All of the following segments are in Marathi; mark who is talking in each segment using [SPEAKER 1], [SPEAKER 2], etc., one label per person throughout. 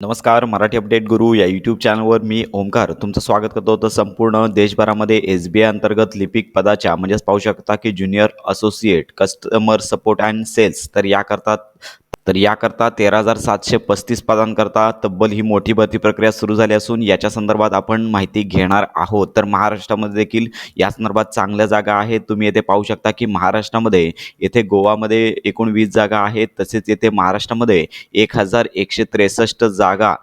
[SPEAKER 1] नमस्कार मराठी अपडेट गुरु या यूट्यूब चॅनलवर मी ओमकार. तुमचं स्वागत करतो तर संपूर्ण देशभरामध्ये एस बी आय अंतर्गत लिपिक पदाच्या. म्हणजेच पाहू शकता की junior associate customer support and sales तर याकरता तर याकरता तेरा हजार सातशे पस्तीस पदांकरता तब्बल ही मोठी भरती प्रक्रिया सुरू झाली असून याच्या संदर्भात आपण माहिती घेणार आहोत. तर महाराष्ट्रामध्ये देखील या संदर्भात चांगल्या जागा आहेत. तुम्ही येथे पाहू शकता की महाराष्ट्रामध्ये येथे गोवामध्ये एकूण वीस जागा आहेत. तसेच येथे महाराष्ट्रामध्ये एक हजार एकशे त्रेसष्ट जागा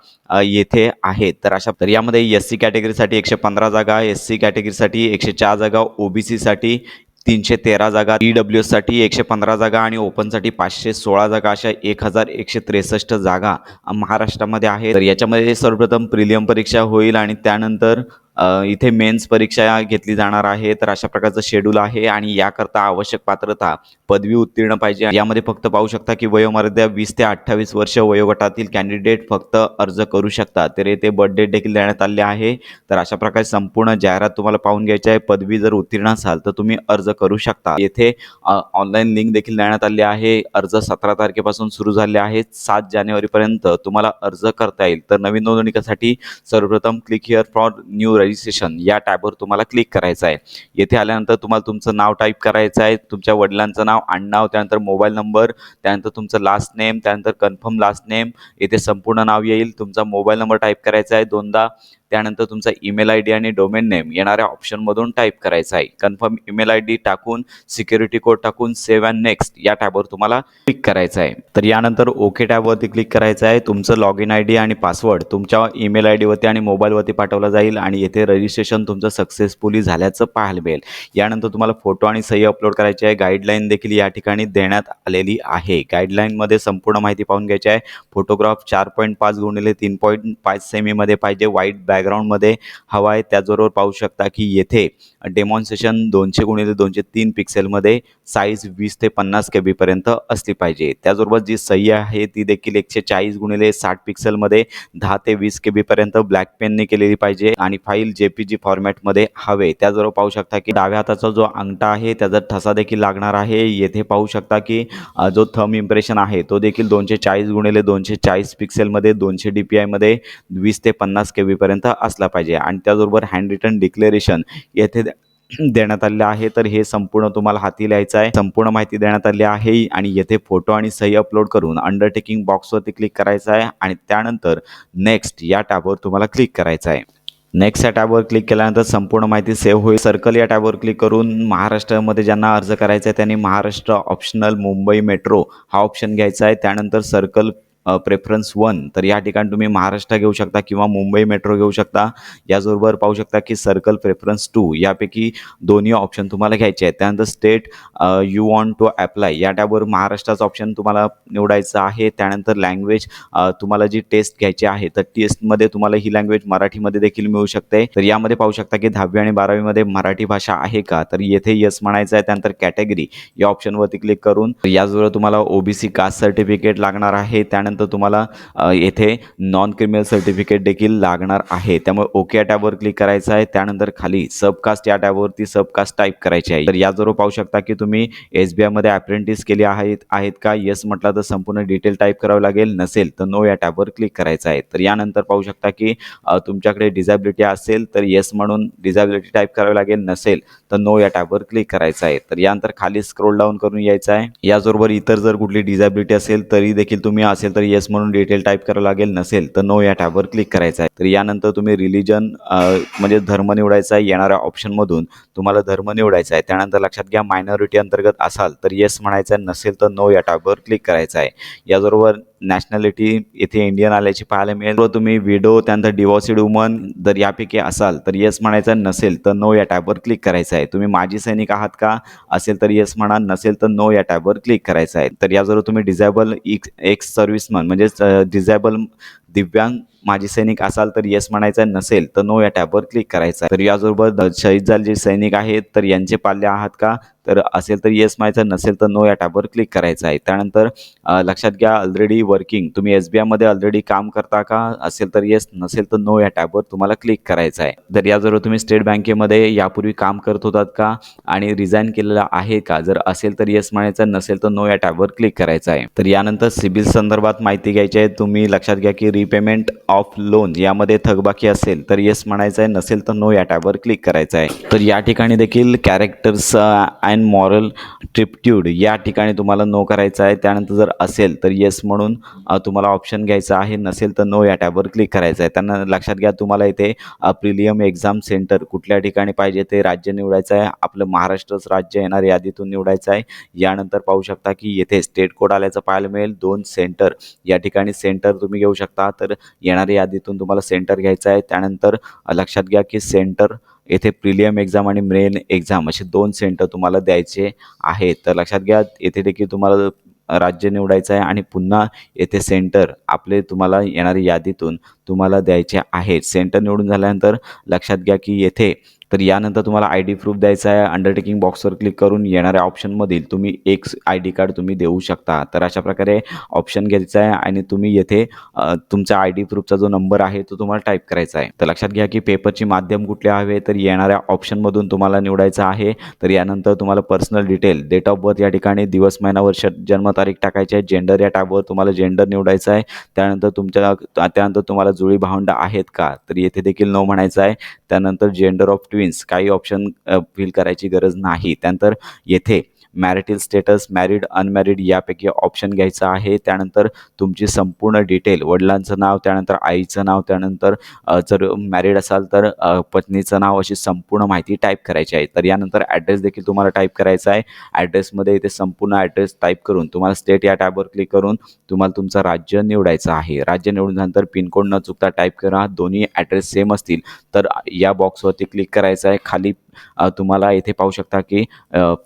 [SPEAKER 1] येथे आहेत. तर अशा तर यामध्ये एस सी कॅटेगरीसाठी एकशे पंधरा जागा एस सी कॅटेगरीसाठी एकशे चार जागा ओ बी सीसाठी तीनशे तेरा जागा ई डब्ल्यू एससाठी एकशे पंधरा जागा आणि ओपनसाठी पाचशे सोळा जागा अशा एक हजार एकशे त्रेसष्ट जागा महाराष्ट्रामध्ये आहेत. तर याच्यामध्ये सर्वप्रथम प्रिलियम परीक्षा होईल आणि त्यानंतर इथे मेन्स परीक्षा घेतली जाणार आहे तर अशा प्रकारचं शेड्यूल आहे आणि याकरता आवश्यक पात्रता पदवी उत्तीर्ण पाहिजे. यामध्ये फक्त पाहू शकता की वयोमर्यादा वीस ते अठ्ठावीस वर्ष वयोगटातील कॅन्डिडेट फक्त अर्ज करू शकतात. तर येथे बर्थडेट देखील देण्यात आले आहे. तर अशा प्रकारे संपूर्ण जाहिरात तुम्हाला पाहून घ्यायची आहे. पदवी जर उत्तीर्ण असाल तर तुम्ही अर्ज करू शकता. येथे ऑनलाईन लिंक देखील देण्यात आली आहे. अर्ज सतरा तारखेपासून सुरू झाले आहे. सात जानेवारीपर्यंत तुम्हाला अर्ज करता येईल. तर नवीन नोंदणीसाठी सर्वप्रथम click here for new registration या टॅबवर तुम्हाला क्लिक करायचं आहे. येथे आल्यानंतर तुम्हाला तुमचं नाव टाईप करायचं आहे. तुमच्या वडिलांचं नाव आडनाव त्यानंतर मोबाईल नंबर त्यानंतर तुमचं लास्ट नेम त्यानंतर कन्फर्म लास्ट नेम येथे संपूर्ण नाव येईल. तुमचा मोबाईल नंबर टाईप करायचा आहे. दोनदा त्यानंतर तुमचा ईमेल आय डी आणि डोमेन नेम येणाऱ्या ऑप्शनमधून टाईप करायचा आहे. कन्फर्म ईमेल आय डी टाकून सिक्युरिटी कोड टाकून सेव्ह अँड नेक्स्ट या टॅबवर तुम्हाला क्लिक करायचं आहे. तर यानंतर ओके टॅबवरती क्लिक करायचं आहे. तुमचं लॉग इन आय डी आणि पासवर्ड तुमच्या ईमेल आय डीवरती आणि मोबाईलवरती पाठवला जाईल आणि येथे रजिस्ट्रेशन तुमचं सक्सेसफुली झाल्याचं पाहायला मिळेल. यानंतर तुम्हाला फोटो आणि सही अपलोड करायची आहे. गाईडलाईन देखील या ठिकाणी देण्यात आलेली आहे. गाईडलाईनमध्ये संपूर्ण माहिती पाहून घ्यायची आहे. फोटोग्राफ चार पॉईंट पाच गुणिले तीन पॉईंट पाच सेमीमध्ये पाहिजे. वाईट बॅग बॅकग्राऊंडमध्ये हवा आहे त्याचबरोबर पाहू शकता की येथे डेमॉन्स्ट्रेशन दोनशे गुणिले दोनशे तीन पिक्सेलमध्ये साईज वीस ते पन्नास के बीपर्यंत असली पाहिजे. त्याचबरोबर जी सही आहे ती देखील एकशे चाळीस गुणिले साठ पिक्सेलमध्ये दहा ते वीस के बीपर्यंत ब्लॅक पेनने केलेली पाहिजे आणि फाईल जे पी जी फॉर्मॅटमध्ये हवे. त्याचबरोबर पाहू शकता की डाव्या हाताचा जो अंगठा आहे त्याचा ठसा देखील लागणार आहे. येथे पाहू शकता की जो थम इम्प्रेशन आहे तो देखील दोनशे चाळीस गुणिले दोनशे चाळीस पिक्सेलमध्ये दोनशे डी पी आयमध्ये वीस ते पन्नास के बीपर्यंत असला पाहिजे. आणि त्याचबरोबर हँड रिटन डिक्लेरेशन येथे देण्यात आले आहे. तर हे संपूर्ण तुम्हाला हाती लिहायचं आहे. संपूर्ण माहिती देण्यात आली आहे. आणि येथे फोटो आणि सही अपलोड करून अंडरटेकिंग बॉक्सवरती क्लिक करायचं आहे. आणि त्यानंतर नेक्स्ट या टॅबवर तुम्हाला क्लिक करायचं आहे. नेक्स्ट या टॅबवर क्लिक केल्यानंतर संपूर्ण माहिती सेव्ह होईल. सर्कल या टॅबवर क्लिक करून महाराष्ट्रामध्ये ज्यांना अर्ज करायचा आहे त्यांनी महाराष्ट्र ऑप्शनल मुंबई मेट्रो हा ऑप्शन घ्यायचा आहे. त्यानंतर सर्कल प्रेफरन्स वन तर या ठिकाणी तुम्ही महाराष्ट्र घेऊ शकता किंवा मुंबई मेट्रो घेऊ शकता. याचबरोबर पाहू शकता की सर्कल प्रेफरन्स टू यापैकी दोन्ही ऑप्शन तुम्हाला घ्यायचे आहेत. त्यानंतर state you want to apply या टॅबवर महाराष्ट्राचं ऑप्शन तुम्हाला निवडायचं आहे. त्यानंतर लँग्वेज तुम्हाला जी टेस्ट घ्यायची आहे तर टेस्टमध्ये तुम्हाला ही लँग्वेज मराठीमध्ये देखील मिळू शकते. तर यामध्ये पाहू शकता की दहावी आणि बारावीमध्ये मराठी भाषा आहे का? तर येथे यस म्हणायचं आहे. त्यानंतर कॅटेगरी या ऑप्शनवरती क्लिक करून याचबरोबर तुम्हाला ओबीसी कास्ट सर्टिफिकेट लागणार आहे. त्यानंतर तुम्हाला येथे नॉन क्रिमिनल सर्टिफिकेट देखील लागणार आहे. त्यामुळे ओके या टॅबवर क्लिक करायचं आहे. त्यानंतर खाली सबकास्ट या टॅबवरती सबकास्ट टाईप करायची आहे. तर याचबरोबर पाहू शकता की तुम्ही एस बी आयमध्ये अप्रेंटिस केली आहेत आहेत का? येस म्हटलं तर संपूर्ण डिटेल टाईप करावं लागेल. नसेल तर नो या टॅबवर क्लिक करायचं आहे. तर यानंतर पाहू शकता की तुमच्याकडे डिझॅबिलिटी असेल तर येस म्हणून डिझॅबिलिटी टाईप करावी लागेल. नसेल तर नो या टॅबवर क्लिक करायचं आहे. तर यानंतर खाली स्क्रोल डाऊन करून यायचं आहे. याचबरोबर इतर जर कुठली डिझॅबिलिटी असेल तरी देखील तुम्ही असेल तर येस म्हणून डिटेल टाईप करावं लागेल नसेल तर नो या टॅबवर क्लिक करायचं आहे. तर यानंतर तुम्ही रिलिजन म्हणजे धर्म निवडायचा आहे येणाऱ्या ऑप्शनमधून तुम्हाला धर्म निवडायचा आहे. त्यानंतर लक्षात घ्या मायनॉरिटी अंतर्गत असाल तर येस म्हणायचं आहे नसेल तर नो या टॅबवर क्लिक करायचं आहे. याचबरोबर नॅशनॅलिटी येथे इंडियन आल्याची पाहायला मिळेल. व तुम्ही विडो त्यानंतर डिवॉर्सिड वुमन जर यापैकी असाल तर येस म्हणायचं नसेल तर नो या टॅबवर क्लिक करायचं आहे. तुम्ही माजी सैनिक आहात का? असेल तर येस म्हणा नसेल तर नो या टॅबवर क्लिक करायचं आहे. तर याजवळ तुम्ही डिझेबल एक्स सर्व्हिसमन म्हणजेच डिझायबल दिव्यांग माजी सैनिक असाल तर येस म्हणायचं नसेल तर नो या टॅबवर क्लिक करायचा. आहे तर याचबरोबर शहीद झाले सैनिक आहेत तर यांचे पाल्य आहात का? तर असेल तर येस म्हणायचं नसेल तर नो या टॅबवर क्लिक करायचं आहे. त्यानंतर लक्षात घ्या ऑलरेडी वर्किंग तुम्ही एस बी आयमध्ये ऑलरेडी काम करता का? असेल तर येस नसेल तर नो या टॅबवर तुम्हाला क्लिक करायचं आहे. तर याचबरोबर तुम्ही स्टेट बँकेमध्ये यापूर्वी काम करत होतात का? आणि रिझाईन केलेलं आहे का? जर असेल तर येस म्हणायचं नसेल तर नो या टॅबवर क्लिक करायचं आहे. तर यानंतर सिबिल संदर्भात माहिती घ्यायची आहे. तुम्ही लक्षात घ्या की री रिपेमेंट ऑफ लोन यामध्ये थकबाकी असेल तर येस म्हणायचं आहे नसेल तर नो या टॅबवर क्लिक करायचं आहे तर या ठिकाणी देखील कॅरेक्टर्स अँड मॉरल ट्रिप्ट्यूड या ठिकाणी तुम्हाला नो करायचं आहे त्यानंतर जर असेल तर येस म्हणून uh, तुम्हाला ऑप्शन घ्यायचं आहे नसेल तर नो या टॅबवर क्लिक करायचं आहे त्यांना लक्षात घ्या तुम्हाला इथे प्रिलियम एक्झाम सेंटर कुठल्या ठिकाणी पाहिजे ते राज्य निवडायचं आहे आपलं महाराष्ट्रच राज्य येणार यादीतून निवडायचं आहे यानंतर पाहू शकता की येथे स्टेट कोड आल्याचं पाहायला मिळेल. दोन सेंटर या ठिकाणी सेंटर तुम्ही घेऊ शकता. तर येणाऱ्या यादीतून तुम्हाला सेंटर घ्यायचं आहे. त्यानंतर लक्षात घ्या की सेंटर येथे प्रिलियम एक्झाम आणि मेन एक्झाम असे दोन सेंटर तुम्हाला द्यायचे आहेत. तर लक्षात घ्या येथे देखील तुम्हाला राज्य निवडायचं आहे आणि पुन्हा येथे सेंटर आपले तुम्हाला येणाऱ्या यादीतून तुम्हाला द्यायचे आहेत. सेंटर निवडून झाल्यानंतर लक्षात घ्या की येथे तर यानंतर तुम्हाला आय डी प्रूफ द्यायचा आहे. अंडरटेकिंग बॉक्सवर क्लिक करून येणाऱ्या ऑप्शनमधील तुम्ही एक आय डी कार्ड तुम्ही देऊ शकता. तर अशा प्रकारे ऑप्शन घ्यायचा आहे आणि तुम्ही येथे तुमचा आय डी प्रूफचा जो नंबर आहे तो तुम्हाला टाईप करायचा आहे. तर लक्षात घ्या की पेपरची माध्यम कुठले हवे तर येणाऱ्या ऑप्शनमधून तुम्हाला निवडायचं आहे. तर यानंतर तुम्हाला personal detail date of birth या ठिकाणी दिवस महिना वर्ष जन्मतारीख टाकायची आहे. जेंडर या टॅबवर तुम्हाला जेंडर निवडायचं आहे. त्यानंतर तुमच्या त्यानंतर तुम्हाला जुळी भावंड आहेत का? तर येथे देखील नो म्हणायचं आहे. त्यानंतर जेंडर ऑफ ट्विन्स काही ऑप्शन फिल करायची गरज नाही. त्यानंतर येथे मॅरिटल स्टेटस मॅरिड अनमॅरिड यापैकी ऑप्शन घ्यायचं आहे. त्यानंतर तुमची संपूर्ण डिटेल वडिलांचं नाव त्यानंतर आईचं नाव त्यानंतर जर मॅरिड असाल तर पत्नीचं नाव अशी संपूर्ण माहिती टाईप करायची आहे. तर यानंतर ॲड्रेस देखील तुम्हाला टाईप करायचा आहे. ॲड्रेसमध्ये इथे संपूर्ण ॲड्रेस टाईप करून तुम्हाला स्टेट या टॅबवर क्लिक करून तुम्हाला तुमचं राज्य निवडायचं आहे. राज्य निवडून झाल्यानंतर पिनकोड न चुकता टाईप करा. दोन्ही ॲड्रेस सेम असतील. तर या बॉक्सवरती क्लिक करायचं आहे. खाली तुम्हाला इथे पाहू शकता की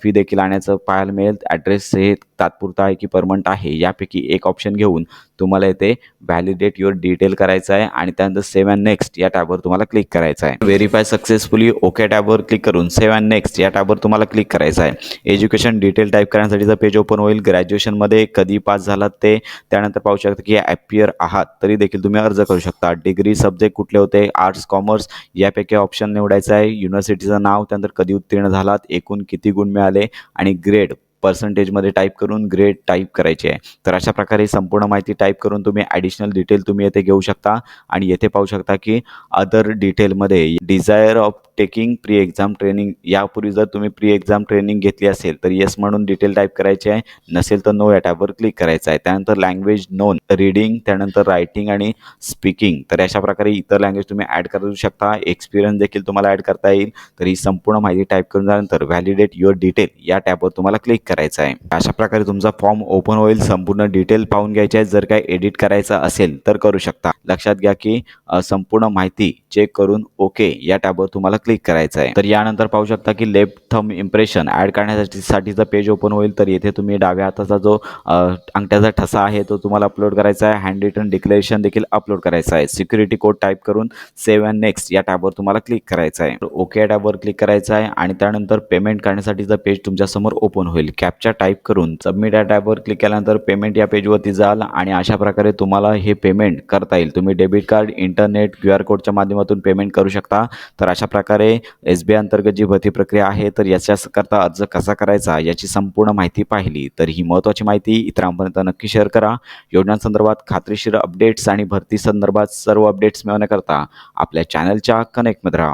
[SPEAKER 1] फी देखील आणण्याचं पाहायला मिळेल. ॲड्रेस हे तात्पुरता आहे की परमनंट आहे यापैकी एक ऑप्शन घेऊन तुम्हाला येथे व्हॅलिडेट युअर डिटेल करायचं आहे आणि त्यानंतर सेव्ह अँड नेक्स्ट या टॅबवर तुम्हाला क्लिक करायचं आहे. व्हेरीफाय सक्सेसफुली ओके टॅबवर क्लिक करून सेव्ह अँड नेक्स्ट या टॅबवर तुम्हाला क्लिक करायचं आहे. एज्युकेशन डिटेल टाईप करण्यासाठीचं पेज ओपन होईल ग्रॅज्युएशनमध्ये कधी पास झालात ते त्यानंतर पाहू शकता की ॲपियर आहात तरी देखील तुम्ही अर्ज करू शकता. डिग्री सब्जेक्ट कुठले होते आर्ट्स कॉमर्स यापैकी ऑप्शन निवडायचं आहे. युनिव्हर्सिटीचं नाव त्यानंतर कधी उत्तीर्ण झालात एकूण किती गुण मिळाले आणि ग्रेड पर्सेंटेजमध्ये टाईप करून ग्रेड टाईप करायचे आहे. तर अशा प्रकारे संपूर्ण माहिती टाईप करून तुम्ही ॲडिशनल डिटेल तुम्ही येथे घेऊ शकता आणि येथे पाहू शकता की अदर डिटेलमध्ये desire of taking pre exam training यापूर्वी जर तुम्ही प्री एक्झाम ट्रेनिंग घेतली असेल तर येस म्हणून डिटेल टाईप करायचे आहे. नसेल तर नो या टॅबवर क्लिक करायचं आहे. त्यानंतर लँग्वेज नोन रीडिंग त्यानंतर रायटिंग आणि स्पीकिंग तर अशा प्रकारे इतर लँग्वेज तुम्ही ॲड करू शकता. एक्सपिरियन्स देखील तुम्हाला ॲड करता येईल. तर ही संपूर्ण माहिती टाईप करून झाल्यानंतर व्हॅलिडेट युअर डिटेल या टॅबवर तुम्हाला क्लिक करायचा आहे. अशा प्रकारे तुमचा फॉर्म ओपन होईल संपूर्ण डिटेल पाहून घ्यायचे आहे जर काय एडिट करायचं असेल तर करू शकता. लक्षात घ्या की संपूर्ण माहिती चेक करून ओके या टॅबवर तुम्हाला क्लिक करायचं आहे. तर यानंतर पाहू शकता की लेफ्ट थम इम्प्रेशन ॲड करण्यासाठी साठीचा पेज ओपन होईल. तर येथे तुम्ही डाव्या हाताचा जो अंगठ्याचा ठसा आहे तो तुम्हाला अपलोड करायचा आहे. हँड रिटर्न डिक्लेरेशन देखील अपलोड करायचं आहे. सिक्युरिटी कोड टाईप करून सेव्ह अँड नेक्स्ट या टॅबवर तुम्हाला क्लिक करायचं आहे. ओके या टॅबवर क्लिक करायचं आहे आणि त्यानंतर पेमेंट करण्यासाठीचं पेज तुमच्यासमोर ओपन होईल. कॅपचा टाईप करून सबमिट या टॅबवर क्लिक केल्यानंतर पेमेंट या पेजवरती जाल आणि अशा प्रकारे तुम्हाला हे पेमेंट करता येईल. तुम्ही debit card internet Q R कोडच्या माध्यमातून पेमेंट करू शकता. तर अशा प्रकारे एस बी आय अंतर्गत जी भरती प्रक्रिया आहे तर याच्याकरता अर्ज कसा करायचा याची संपूर्ण माहिती पाहिली. तर ही महत्त्वाची माहिती इतरांपर्यंत नक्की शेअर करा. योजनांसंदर्भात खात्रीशीर अपडेट्स आणि भरती संदर्भात सर्व अपडेट्स मिळवण्याकरता आपल्या चॅनलच्या कनेक्टमध्ये राहा.